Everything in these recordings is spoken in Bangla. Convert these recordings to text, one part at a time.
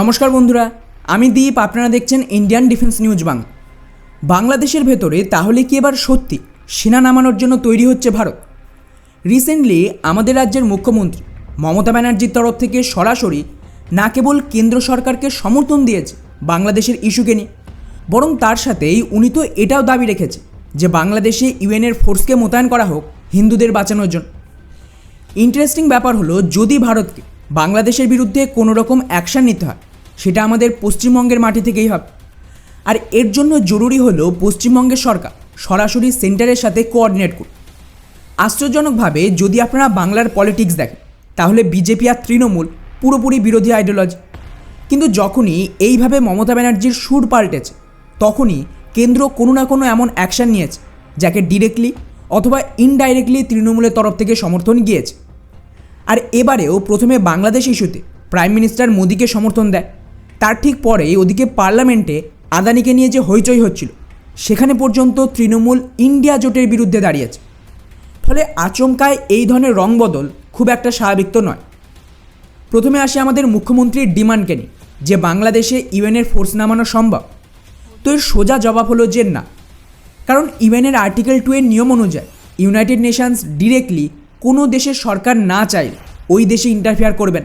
নমস্কার বন্ধুরা, আমি দীপ, আপনারা দেখছেন ইন্ডিয়ান ডিফেন্স নিউজ বাংলা। বাংলাদেশের ভেতরে তাহলে কি এবার সত্যি সেনা নামানোর জন্য তৈরি হচ্ছে ভারত? রিসেন্টলি আমাদের রাজ্যের মুখ্যমন্ত্রী মমতা ব্যানার্জির তরফ থেকে সরাসরি না কেবল কেন্দ্র সরকারকে সমর্থন দিয়েছে বাংলাদেশের ইস্যুকে নিয়ে, বরং তার সাথেই উনি তো এটাও দাবি রেখেছে যে বাংলাদেশে ইউএনের ফোর্সকে মোতায়েন করা হোক হিন্দুদের বাঁচানোর জন্য। ইন্টারেস্টিং ব্যাপার হলো যদি ভারতকে বাংলাদেশের বিরুদ্ধে কোনো রকম অ্যাকশান নিতে হয়। সেটা আমাদের পশ্চিমবঙ্গের মাটি থেকেই হবে। আর এর জন্য জরুরি হলো পশ্চিমবঙ্গের সরকার সরাসরি সেন্টারের সাথে কোঅর্ডিনেট করুন। আশ্চর্যজনকভাবে যদি আপনারা বাংলার পলিটিক্স দেখেন, তাহলে বিজেপি আর তৃণমূল পুরোপুরি বিরোধী আইডিওলজি কিন্তু যখনই এইভাবে মমতা ব্যানার্জির সুর পাল্টেছে, তখনই কেন্দ্র কোনো না কোনো এমন অ্যাকশান নিয়েছে, যাকে ডিরেক্টলি অথবা ইনডাইরেক্টলি তৃণমূলের তরফ থেকে সমর্থন গিয়েছে। আর এবারেও প্রথমে বাংলাদেশ ইস্যুতে প্রাইম মিনিস্টার মোদীকে সমর্থন দেয়। তার ঠিক পরেই ওদিকে পার্লামেন্টে আদানিকে নিয়ে যে হইচই হচ্ছিল, সেখানে পর্যন্ত তৃণমূল ইন্ডিয়া জোটের বিরুদ্ধে দাঁড়িয়েছে। ফলে আচমকায় এই ধরনের রং বদল খুব একটা স্বাভাবিক তো নয়। প্রথমে আসে আমাদের মুখ্যমন্ত্রীর ডিমান্ডকে নিয়ে, যে বাংলাদেশে ইউএনের ফোর্স নামানো সম্ভব। তো এর সোজা জবাব হলো যে না। কারণ ইউএনের আর্টিকেল টু এর নিয়ম অনুযায়ী ইউনাইটেড নেশনস ডিরেক্টলি কোনো দেশের সরকার না চাইলে ওই দেশে ইন্টারফেয়ার করবেন।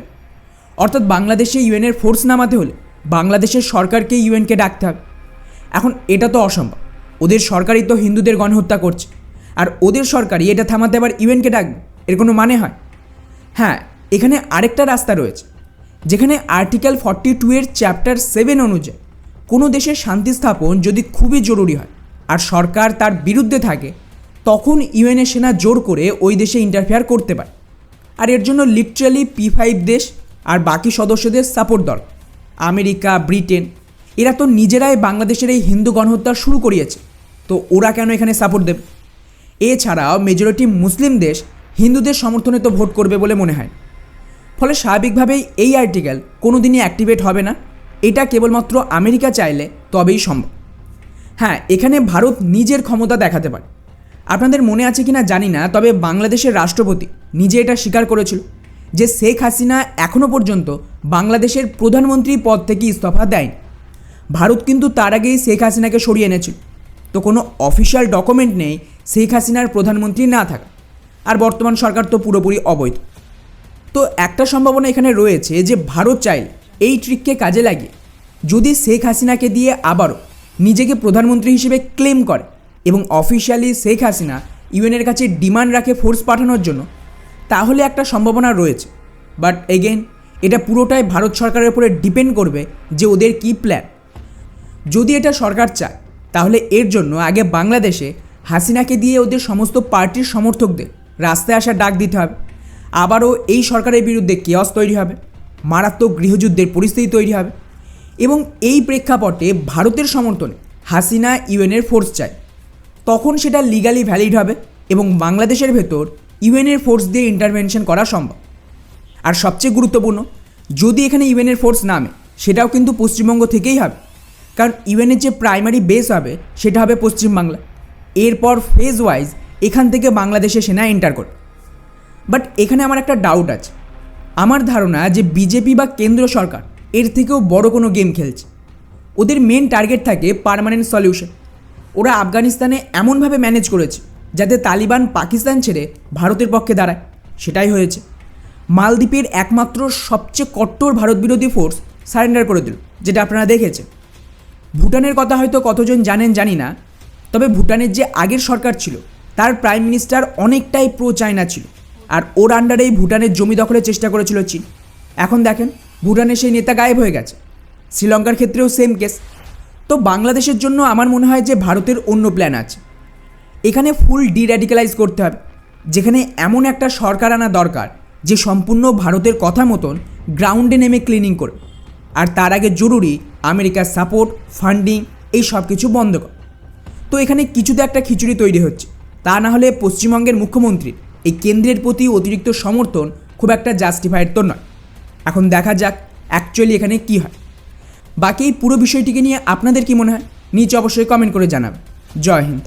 অর্থাৎ বাংলাদেশে ইউএনের ফোর্স নামাতে হলে বাংলাদেশের সরকারকে ইউএনকে ডাকতে হবে। এখন এটা তো অসম্ভব। ওদের সরকারই তো হিন্দুদের গণহত্যা করছে। আর ওদের সরকারই এটা থামাতে আবার ইউএনকে ডাকবে। এর কোনো মানে হয়? হ্যাঁ এখানে আরেকটা রাস্তা রয়েছে। যেখানে আর্টিকেল ফর্টি টু এর চ্যাপ্টার সেভেন অনুযায়ী কোনো দেশের শান্তি স্থাপন যদি খুবই জরুরি হয়, আর সরকার তার বিরুদ্ধে থাকে তখন ইউএনএ সেনা জোর করে ওই দেশে ইন্টারফেয়ার করতে পারে। আর এর জন্য লিটারালি পি ফাইভ দেশ আর বাকি সদস্যদের সাপোর্ট দরকার। আমেরিকা, ব্রিটেন, এরা তো নিজেরাই বাংলাদেশের এই হিন্দু গণহত্যা শুরু করিয়েছে। তো ওরা কেন এখানে সাপোর্ট দেবে? এছাড়াও মেজরিটি মুসলিম দেশ হিন্দুদের সমর্থনে তো ভোট করবে বলে মনে হয়। ফলে স্বাভাবিকভাবেই এই আর্টিকেল কোনো দিনই অ্যাক্টিভেট হবে না। এটা কেবলমাত্র আমেরিকা চাইলে তবেই সম্ভব। হ্যাঁ এখানে ভারত নিজের ক্ষমতা দেখাতে পারে। আপনাদের মনে আছে কিনা জানি না, তবে বাংলাদেশের রাষ্ট্রপতি নিজে এটা স্বীকার করেছিল যে শেখ হাসিনা এখনও পর্যন্ত বাংলাদেশের প্রধানমন্ত্রী পদ থেকে ইস্তফা দেয়নি। ভারত কিন্তু তার আগেই শেখ হাসিনাকে সরিয়ে এনেছিল। তো কোনো অফিসিয়াল ডকুমেন্ট নেই শেখ হাসিনার প্রধানমন্ত্রী না থাকা। আর বর্তমান সরকার তো পুরোপুরি অবৈধ। তো একটা সম্ভাবনা এখানে রয়েছে যে ভারত চাইলে এই ট্রিককে কাজে লাগিয়ে যদি শেখ হাসিনাকে দিয়ে আবারও নিজেকে প্রধানমন্ত্রী হিসেবে ক্লেম করে এবং অফিসিয়ালি শেখ হাসিনা ইউএনের কাছে ডিমান্ড রাখে ফোর্স পাঠানোর জন্য। তাহলে একটা সম্ভাবনা রয়েছে। বাট এগেন এটা পুরোটাই ভারত সরকারের উপরে ডিপেন্ড করবে যে ওদের কী প্ল্যান যদি এটা সরকার চায়, তাহলে এর জন্য আগে বাংলাদেশে হাসিনাকে দিয়ে ওদের সমস্ত পার্টির সমর্থকদের রাস্তায় আসার ডাক দিতে হবে। আবারও এই সরকারের বিরুদ্ধে কেয়স তৈরি হবে, মারাত্মক গৃহযুদ্ধের পরিস্থিতি তৈরি হবে এবং এই প্রেক্ষাপটে ভারতের সমর্থনে হাসিনা ইউএনের ফোর্স চায়। তখন সেটা লিগালি ভ্যালিড হবে এবং বাংলাদেশের ভেতর ইউএনের ফোর্স দিয়ে ইন্টারভেনশন করা সম্ভব। আর সবচেয়ে গুরুত্বপূর্ণ, যদি এখানে ইউএনের ফোর্স নামে, সেটাও কিন্তু পশ্চিমবঙ্গ থেকেই হবে। কারণ ইউএনের যে প্রাইমারি বেস হবে, সেটা হবে পশ্চিমবাংলা। এরপর ফেজ ওয়াইজ এখান থেকে বাংলাদেশে সেনা এন্টার করবে বাট এখানে আমার একটা ডাউট আছে। আমার ধারণা যে বিজেপি বা কেন্দ্র সরকার, এর থেকেও বড় কোনো গেম খেলছে। ওদের মেন টার্গেট থাকে পার্মানেন্ট সলিউশন ওরা আফগানিস্তানে এমনভাবে ম্যানেজ করেছে যাতে তালিবান পাকিস্তান ছেড়ে ভারতের পক্ষে দাঁড়ায়। সেটাই হয়েছে। মালদ্বীপের একমাত্র সবচেয়ে কট্টর ভারত বিরোধী ফোর্স সারেন্ডার করে দিল, যেটা আপনারা দেখেছেন। ভুটানের কথা হয়তো কতজন জানেন জানি না, তবে ভুটানের যে আগের সরকার ছিল, তার প্রাইম মিনিস্টার অনেকটাই প্রো চায়না ছিল। আর ওর আন্ডারেই ভুটানের জমি দখলের চেষ্টা করেছিল চীন। এখন দেখেন, ভুটানের সেই নেতা গায়েব হয়ে গেছে। শ্রীলঙ্কার ক্ষেত্রেও সেম কেস তো বাংলাদেশের জন্য আমার মনে হয় যে ভারতের অন্য প্ল্যান আছে। এখানে ফুল ডির্যাডিক্যালাইজ করতে হবে। যেখানে এমন একটা সরকার আনা দরকার, যে সম্পূর্ণ ভারতের কথা মতন গ্রাউন্ডে নেমে ক্লিনিং করবে। আর তার আগে জরুরি আমেরিকার সাপোর্ট ফান্ডিং এই সব কিছু বন্ধ কর। তো এখানে কিছুতে একটা খিচুড়ি তৈরি হচ্ছে। তা না হলে পশ্চিমবঙ্গের মুখ্যমন্ত্রীর এই কেন্দ্রের প্রতি অতিরিক্ত সমর্থন খুব একটা জাস্টিফাইড তো নয়। এখন দেখা যাক অ্যাকচুয়ালি এখানে কী হয়। বাকি এই পুরো বিষয়টিকে নিয়ে আপনাদের কি মনে হয়? নিচে অবশ্যই কমেন্ট করে জানাবেন। জয় হিন্দ।